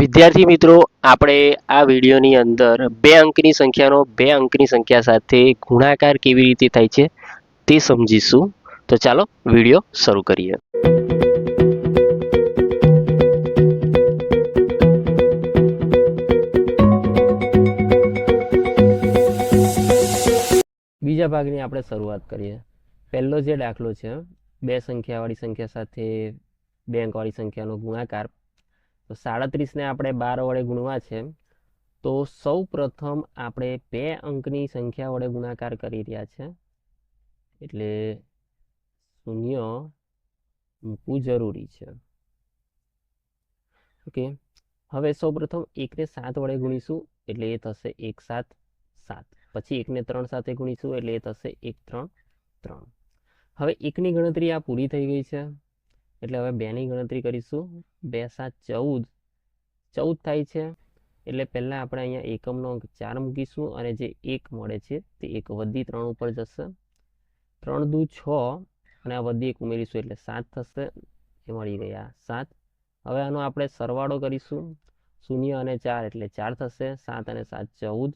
વિદ્યાર્થી મિત્રો, આપણે આ વિડીયોની અંદર બે અંકની સંખ્યાનો બે અંકની સંખ્યા સાથે ગુણાકાર કેવી રીતે થાય છે તે સમજીશું. તો ચાલો વીડિયો શરૂ કરીએ. બીજા ભાગની આપણે શરૂઆત કરીએ. પહેલો જે દાખલો છે, બે સંખ્યાવાળી સંખ્યા સાથે બે અંકવાળી સંખ્યાનો ગુણાકાર. તો સાડત્રીસને આપણે બાર વડે ગુણવા છે. તો સૌ પ્રથમ આપણે બે અંકની સંખ્યા વડે ગુણાકાર કરી રહ્યા છે. એટલે શૂન્ય મૂકવું જરૂરી છે. ઓકે. હવે સૌ પ્રથમ એકને સાત વડે ગુણીશું, એટલે એ થશે એક સાત સાત. પછી એકને ત્રણ સાથે ગુણીશું, એટલે એ થશે એક ત્રણ ત્રણ. હવે એકની ગણતરી આ પૂરી થઈ ગઈ છે. એટલે હવે બેની ગણતરી કરીશું. બે સાત ચૌદ. ચૌદ થાય છે. એટલે પહેલાં આપણે અહીંયા એકમનો અંક ચાર મૂકીશું અને જે એક મળે છે તે એક વધી ત્રણ ઉપર જશે. ત્રણ દુ છ અને આ વધી એક ઉમેરીશું એટલે સાત થશે. એ મળી ગયા સાત. હવે આનો આપણે સરવાળો કરીશું. શૂન્ય અને ચાર એટલે ચાર થશે. સાત અને સાત ચૌદ.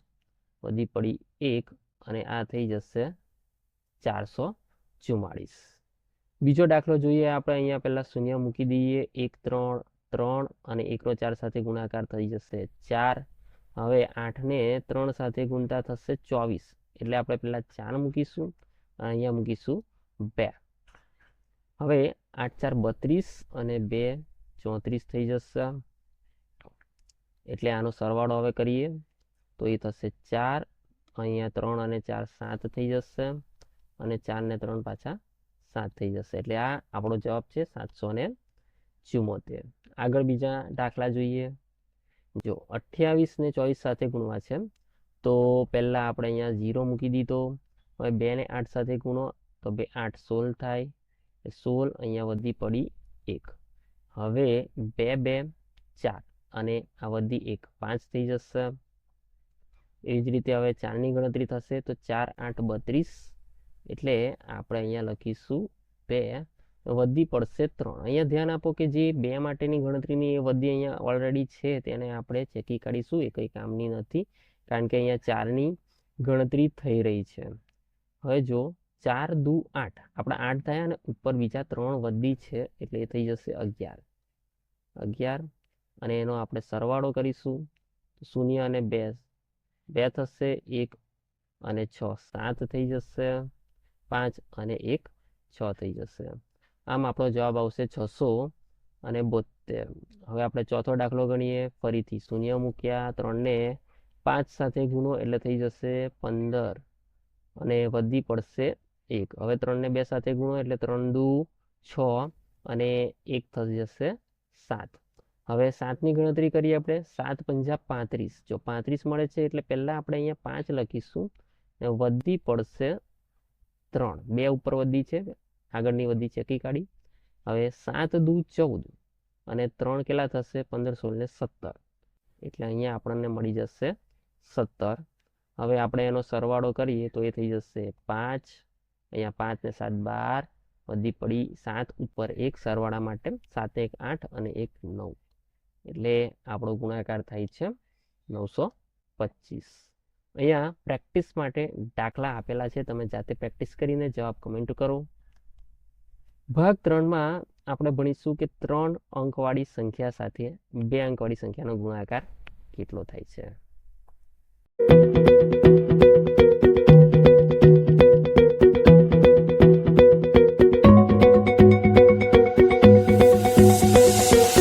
વધી પડી એક અને આ થઈ જશે ચારસો ચુમ્માળીસ બીજો દાખલો જોઈએ, આપણે અહીંયા પહેલાં શૂન્ય મૂકી દઈએ. એક, ત્રણ ત્રણ અને એકનો ચાર સાથે ગુણાકાર થઈ જશે ચાર. હવે આઠને ત્રણ સાથે ગુણતા થશે ચોવીસ. એટલે આપણે પહેલાં ચાર મૂકીશું અને અહીંયા મૂકીશું બે. હવે આઠ, ચાર, બત્રીસ અને બે ચોત્રીસ થઈ જશે. એટલે આનો સરવાળો હવે કરીએ, તો એ થશે ચાર. અહીંયા ત્રણ અને ચાર સાત થઈ જશે અને ચારને ત્રણ પાછા સાત થઈ જશે. એટલે આ આપણો જવાબ છે સાતસો ને ચુમ્મોતેર આગળ બીજા દાખલા જોઈએ. જો અઠ્યાવીસ ને ચોવીસ સાથે ગુણવા છે તો પહેલાં આપણે અહીંયા ઝીરો મૂકી દીધો. હવે બે ને આઠ સાથે ગુણો, તો બે આઠ સોળ થાય. સોળ અહીંયા વધી પડી એક. હવે બે બે ચાર અને આ વધી એક. પાંચ થઈ જશે. એવી જ રીતે હવે ચારની ગણતરી થશે તો ચાર આઠ બત્રીસ એટલે આપણે અહીંયા લખીશું બે, વધી પડશે ત્રણ. અહીંયા ધ્યાન આપો કે જે બે માટેની ગણતરીની એ વધી અહીંયા ઓલરેડી છે, તેને આપણે ચેકી કાઢીશું, એ કંઈ કામની નથી, કારણ કે અહીંયા ચારની ગણતરી થઈ રહી છે. હવે જો ચાર દુ આઠ, આપણા આઠ થયા અને ઉપર બીજા ત્રણ વધી છે, એટલે એ થઈ જશે અગિયાર. અગિયાર, અને એનો આપણે સરવાળો કરીશું શૂન્ય અને બે. બે થશે એક અને છ. સાત થઈ જશે. પાંચ અને એક છ થઈ જશે. આમ આપણો જવાબ આવશે છસો અને બોતેર હવે આપણે ચોથો દાખલો ગણીએ. ફરીથી શૂન્ય મૂક્યા ત્રણને પાંચ સાથે ગુણો એટલે થઈ જશે પંદર અને વધી પડશે એક. હવે ત્રણને બે સાથે ગુણો એટલે ત્રણ દુ છ અને એક થઈ જશે સાત. હવે સાતની ગણતરી કરીએ આપણે. સાત પંજા પાંત્રીસ. જો પાંત્રીસ મળે છે એટલે પહેલાં આપણે અહીંયા પાંચ લખીશું ને વધી પડશે ત્રણ. બે ઉપર વધી છે, આગળની વધી ચેકી કાઢી હવે સાત દુ ચૌદ અને ત્રણ કેટલા થશે? પંદર, સોળ ને સત્તર. એટલે અહીંયા આપણને મળી જશે સત્તર. હવે આપણે એનો સરવાળો કરીએ તો એ થઈ જશે પાંચ. અહીંયા પાંચ ને સાત બાર. વધી પડી સાત ઉપર એક સરવાળા માટે સાત એક આઠ અને એક નવ. એટલે આપણો ગુણાકાર થાય છે નવસો પચીસ. અહીંયા પ્રેક્ટિસ માટે દાખલા આપેલા છે. તમે જાતે પ્રેક્ટિસ કરીને જવાબ કમેન્ટ કરો. ભાગ ત્રણમાં આપણે ભણીશું કે ત્રણ અંકવાળી સંખ્યા સાથે બે અંકવાળી સંખ્યાનો ગુણાકાર કેટલો થાય છે?